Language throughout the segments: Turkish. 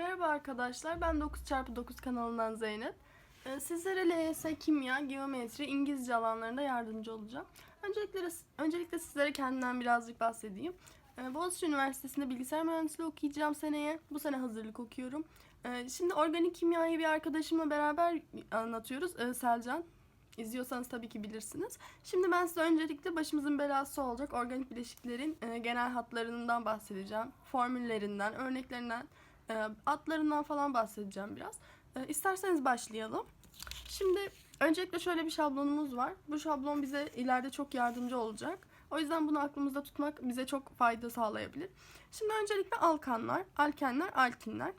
Merhaba arkadaşlar, ben 9x9 kanalından Zeynep. Ee, Sizlere LYS, kimya, geometri, İngilizce alanlarında yardımcı olacağım. Öncelikle, öncelikle sizlere kendimden birazcık bahsedeyim. Ee, Boğaziçi Üniversitesi'nde bilgisayar mühendisliği okuyacağım seneye. Bu sene hazırlık okuyorum. Ee, Şimdi organik kimyayı bir arkadaşımla beraber anlatıyoruz. Selcan. İzliyorsanız tabii ki bilirsiniz. Şimdi ben size öncelikle başımızın belası olacak organik bileşiklerin e, genel hatlarından bahsedeceğim. Formüllerinden, örneklerinden, e, adlarından falan bahsedeceğim biraz. E, isterseniz başlayalım. Şimdi öncelikle şöyle bir şablonumuz var. Bu şablon bize ileride çok yardımcı olacak. O yüzden bunu aklımızda tutmak bize çok fayda sağlayabilir. Şimdi öncelikle alkanlar, alkenler, alkinler.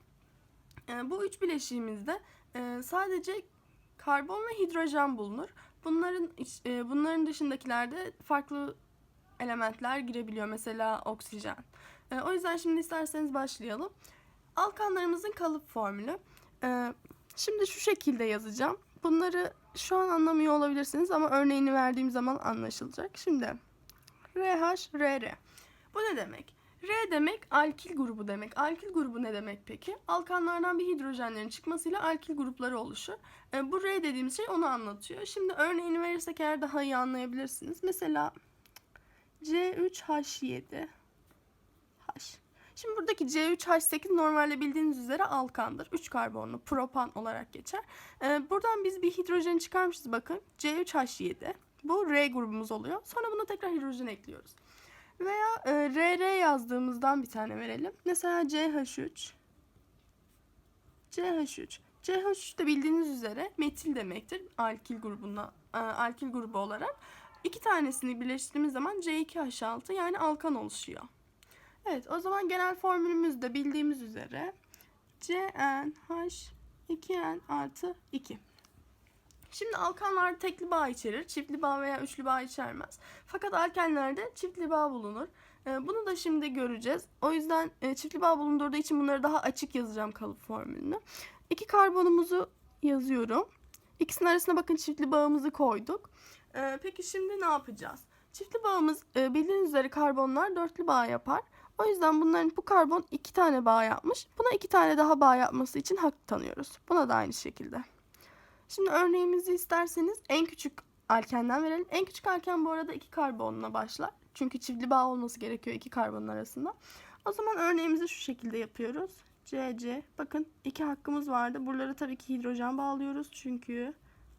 E, bu üç bileşiğimizde e, sadece karbon ve hidrojen bulunur. Bunların e, bunların dışındakilerde farklı elementler girebiliyor. Mesela oksijen. E, o yüzden şimdi isterseniz başlayalım. Alkanlarımızın kalıp formülü. E, şimdi şu şekilde yazacağım. Bunları şu an anlamıyor olabilirsiniz ama örneğini verdiğim zaman anlaşılacak. Şimdi RH, RR. Bu ne demek? R demek alkil grubu demek. Alkil grubu ne demek peki? Alkanlardan bir hidrojenlerin çıkmasıyla alkil grupları oluşur. E, bu R dediğimiz şey onu anlatıyor. Şimdi örneğini verirsek eğer daha iyi anlayabilirsiniz. Mesela C3H7 H. Şimdi buradaki C3H8 normalde bildiğiniz üzere alkandır. 3 karbonlu propan olarak geçer. E, buradan biz bir hidrojen çıkarmışız bakın. C3H7. Bu R grubumuz oluyor. Sonra buna tekrar hidrojen ekliyoruz. Veya e, RR yazdığımızdan bir tane verelim. Mesela CH3. CH3. CH3 de bildiğiniz üzere metil demektir. Alkil grubuna, e, alkil grubu olarak. İki tanesini birleştirdiğimiz zaman C2H6 yani alkan oluşuyor. Evet o zaman genel formülümüz de bildiğimiz üzere CnH2n artı 2. Şimdi alkanlar tekli bağ içerir. Çiftli bağ veya üçlü bağ içermez. Fakat alkenlerde çiftli bağ bulunur. Ee, Bunu da şimdi göreceğiz. O yüzden e, çiftli bağ bulundurduğu için bunları daha açık yazacağım kalıp formülünü. İki karbonumuzu yazıyorum. İkisinin arasına bakın çiftli bağımızı koyduk. Ee, Peki şimdi ne yapacağız? Çiftli bağımız e, bildiğiniz üzere karbonlar dörtlü bağ yapar. O yüzden bunların bu karbon iki tane bağ yapmış. Buna iki tane daha bağ yapması için hak tanıyoruz. Buna da aynı şekilde. Şimdi örneğimizi isterseniz en küçük alkenden verelim. En küçük alken bu arada iki karbonla başlar. Çünkü çiftli bağ olması gerekiyor iki karbonun arasında. O zaman örneğimizi şu şekilde yapıyoruz. CC. Bakın iki hakkımız vardı. Buraları tabii ki hidrojen bağlıyoruz. Çünkü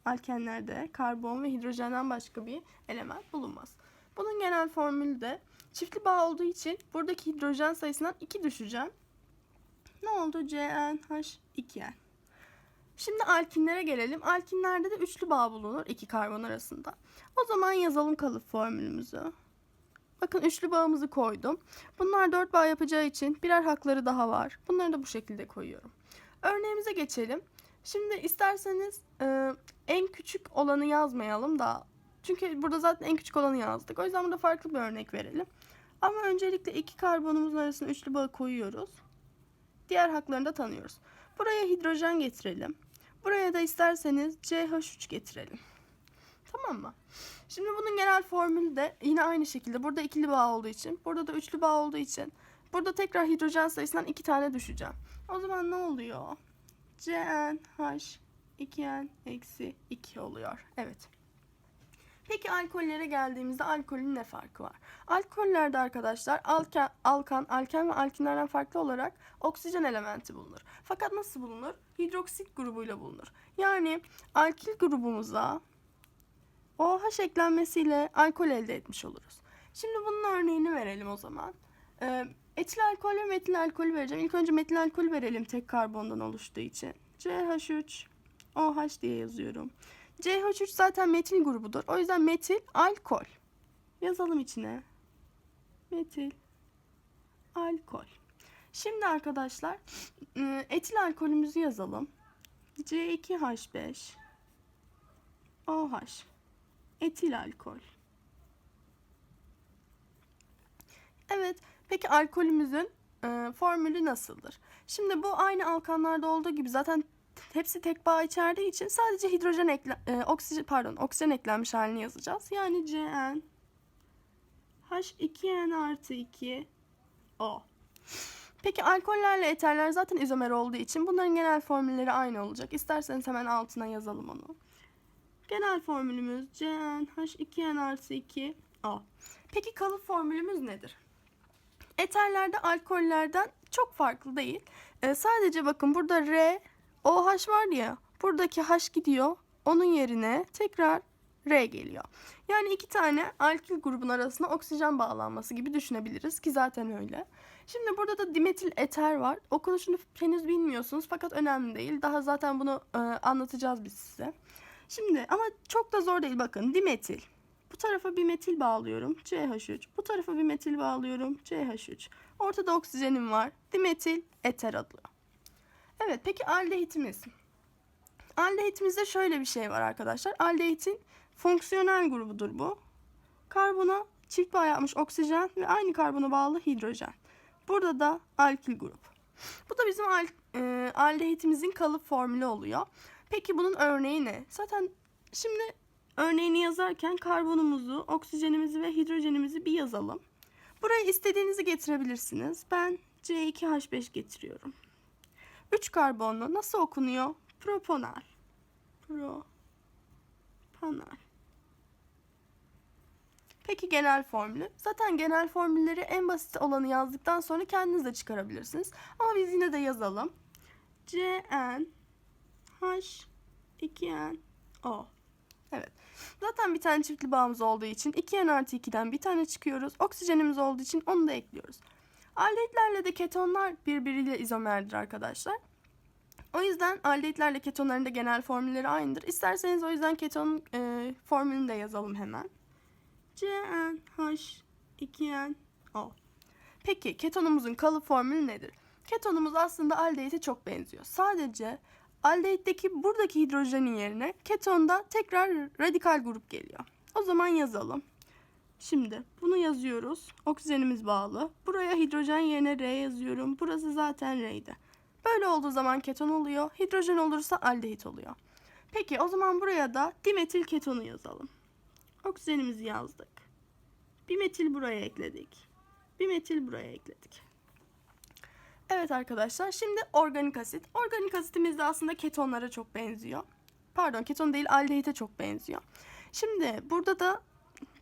alkenlerde karbon ve hidrojenden başka bir element bulunmaz. Bunun genel formülü de çiftli bağ olduğu için buradaki hidrojen sayısından 2 düşeceğim. Ne oldu? CnH2n. Şimdi alkinlere gelelim. Alkinlerde de üçlü bağ bulunur iki karbon arasında. O zaman yazalım kalıp formülümüzü. Bakın üçlü bağımızı koydum. Bunlar dört bağ yapacağı için birer hakları daha var. Bunları da bu şekilde koyuyorum. Örneğimize geçelim. Şimdi isterseniz e, en küçük olanı yazmayalım da. Çünkü burada zaten en küçük olanı yazdık. O yüzden burada farklı bir örnek verelim. Ama öncelikle iki karbonumuzun arasına üçlü bağ koyuyoruz. Diğer haklarını da tanıyoruz. Buraya hidrojen getirelim. Buraya da isterseniz CH3 getirelim. Tamam mı? Şimdi bunun genel formülü de yine aynı şekilde. Burada ikili bağ olduğu için, burada da üçlü bağ olduğu için burada tekrar hidrojen sayısından iki tane düşeceğim. O zaman ne oluyor? CnH 2n eksi 2 oluyor. Evet. Peki alkollere geldiğimizde alkolün ne farkı var? Alkollerde arkadaşlar alken, alkan, alken ve alkinlerden farklı olarak oksijen elementi bulunur. Fakat nasıl bulunur? Hidroksit grubuyla bulunur. Yani alkil grubumuza OH eklenmesiyle alkol elde etmiş oluruz. Şimdi bunun örneğini verelim o zaman. Ee, etil alkol ve metil alkolü vereceğim. İlk önce metil alkol verelim tek karbondan oluştuğu için. CH3 OH diye yazıyorum. CH3 zaten metil grubudur. O yüzden metil alkol. Yazalım içine. Metil alkol. Şimdi arkadaşlar ıı, etil alkolümüzü yazalım. C2H5 OH etil alkol. Evet, peki alkolümüzün e, formülü nasıldır? Şimdi bu aynı alkanlarda olduğu gibi zaten hepsi tek bağ içerdiği için sadece hidrojen ekle, e, oksijen pardon oksijen eklenmiş halini yazacağız. Yani Cn H2n artı 2 O. Peki alkollerle eterler zaten izomer olduğu için bunların genel formülleri aynı olacak. İsterseniz hemen altına yazalım onu. Genel formülümüz CnH2n artı 2 O. Peki kalıp formülümüz nedir? Eterlerde alkollerden çok farklı değil. Ee, sadece bakın burada R, OH var ya buradaki H gidiyor. Onun yerine tekrar R geliyor. Yani iki tane alkil grubun arasına oksijen bağlanması gibi düşünebiliriz ki zaten öyle. Şimdi burada da dimetil eter var. Okunuşunu henüz bilmiyorsunuz fakat önemli değil. Daha zaten bunu e, anlatacağız biz size. Şimdi ama çok da zor değil bakın. Dimetil. Bu tarafa bir metil bağlıyorum. CH3. Bu tarafa bir metil bağlıyorum. CH3. Ortada oksijenim var. Dimetil eter adı. Evet peki aldehitimiz. Aldehitimizde şöyle bir şey var arkadaşlar. Aldehitin fonksiyonel grubudur bu. Karbona çift bağ yapmış oksijen ve aynı karbona bağlı hidrojen. Burada da alkil grup. Bu da bizim al, e, aldehitimizin kalıp formülü oluyor. Peki bunun örneği ne? Zaten şimdi örneğini yazarken karbonumuzu, oksijenimizi ve hidrojenimizi bir yazalım. Buraya istediğinizi getirebilirsiniz. Ben C2H5 getiriyorum. 3 karbonlu nasıl okunuyor? Propanal. Propanal. Peki genel formülü? Zaten genel formülleri en basit olanı yazdıktan sonra kendiniz de çıkarabilirsiniz. Ama biz yine de yazalım. CN H 2N O. Evet. Zaten bir tane çiftli bağımız olduğu için 2N artı 2'den bir tane çıkıyoruz. Oksijenimiz olduğu için onu da ekliyoruz. Aldehitlerle de ketonlar birbiriyle izomerdir arkadaşlar. O yüzden aldehitlerle ketonların da genel formülleri aynıdır. İsterseniz o yüzden keton e, formülünü de yazalım hemen. CnH2nO. Peki ketonumuzun kalıp formülü nedir? Ketonumuz aslında aldehite çok benziyor. Sadece aldehitteki buradaki hidrojenin yerine ketonda tekrar radikal grup geliyor. O zaman yazalım. Şimdi bunu yazıyoruz. Oksijenimiz bağlı. Buraya hidrojen yerine R yazıyorum. Burası zaten R'ydi. Böyle olduğu zaman keton oluyor. Hidrojen olursa aldehit oluyor. Peki o zaman buraya da dimetil ketonu yazalım. Oksijenimizi yazdık. Bir metil buraya ekledik. Bir metil buraya ekledik. Evet arkadaşlar şimdi organik asit. Organik asitimiz de aslında ketonlara çok benziyor. Pardon keton değil aldehite çok benziyor. Şimdi burada da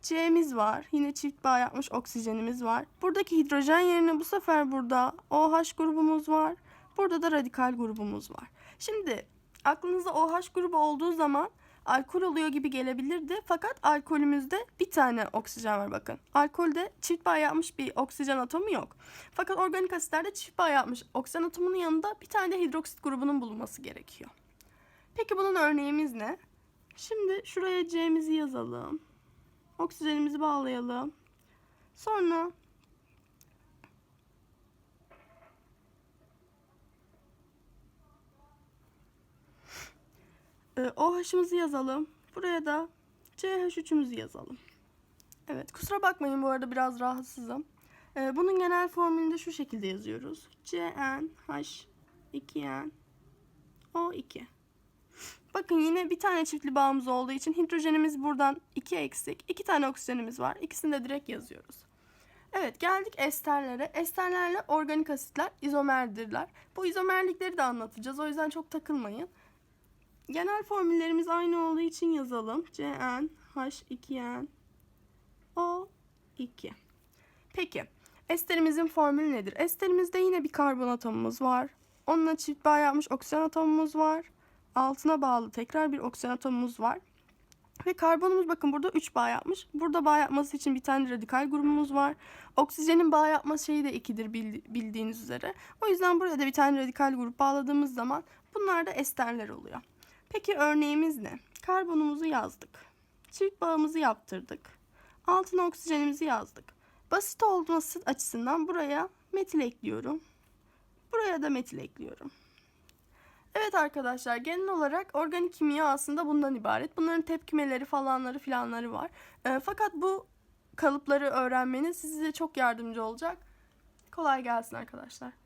C'miz var. Yine çift bağ yapmış oksijenimiz var. Buradaki hidrojen yerine bu sefer burada OH grubumuz var. Burada da radikal grubumuz var. Şimdi aklınızda OH grubu olduğu zaman alkol oluyor gibi gelebilirdi. Fakat alkolümüzde bir tane oksijen var bakın. Alkolde çift bağ yapmış bir oksijen atomu yok. Fakat organik asitlerde çift bağ yapmış oksijen atomunun yanında bir tane de hidroksit grubunun bulunması gerekiyor. Peki bunun örneğimiz ne? Şimdi şuraya C'mizi yazalım. Oksijenimizi bağlayalım. Sonra e, OH'ımızı yazalım. Buraya da CH3'ümüzü yazalım. Evet kusura bakmayın bu arada biraz rahatsızım. E, bunun genel formülünü de şu şekilde yazıyoruz. CnH2n O2. Bakın yine bir tane çiftli bağımız olduğu için hidrojenimiz buradan 2 eksik. 2 tane oksijenimiz var. İkisini de direkt yazıyoruz. Evet geldik esterlere. Esterlerle organik asitler izomerdirler. Bu izomerlikleri de anlatacağız. O yüzden çok takılmayın. Genel formüllerimiz aynı olduğu için yazalım. CN, H2N, O2. Peki esterimizin formülü nedir? Esterimizde yine bir karbon atomumuz var. Onunla çift bağ yapmış oksijen atomumuz var. Altına bağlı tekrar bir oksijen atomumuz var. Ve karbonumuz bakın burada 3 bağ yapmış. Burada bağ yapması için bir tane radikal grubumuz var. Oksijenin bağ yapma şeyi de 2'dir bildiğiniz üzere. O yüzden buraya da bir tane radikal grup bağladığımız zaman bunlar da esterler oluyor. Peki örneğimiz ne? Karbonumuzu yazdık. Çift bağımızı yaptırdık. Altına oksijenimizi yazdık. Basit olması açısından buraya metil ekliyorum. Buraya da metil ekliyorum. Evet arkadaşlar genel olarak organik kimya aslında bundan ibaret. Bunların tepkimeleri falanları filanları var. E, fakat bu kalıpları öğrenmeniz size çok yardımcı olacak. Kolay gelsin arkadaşlar.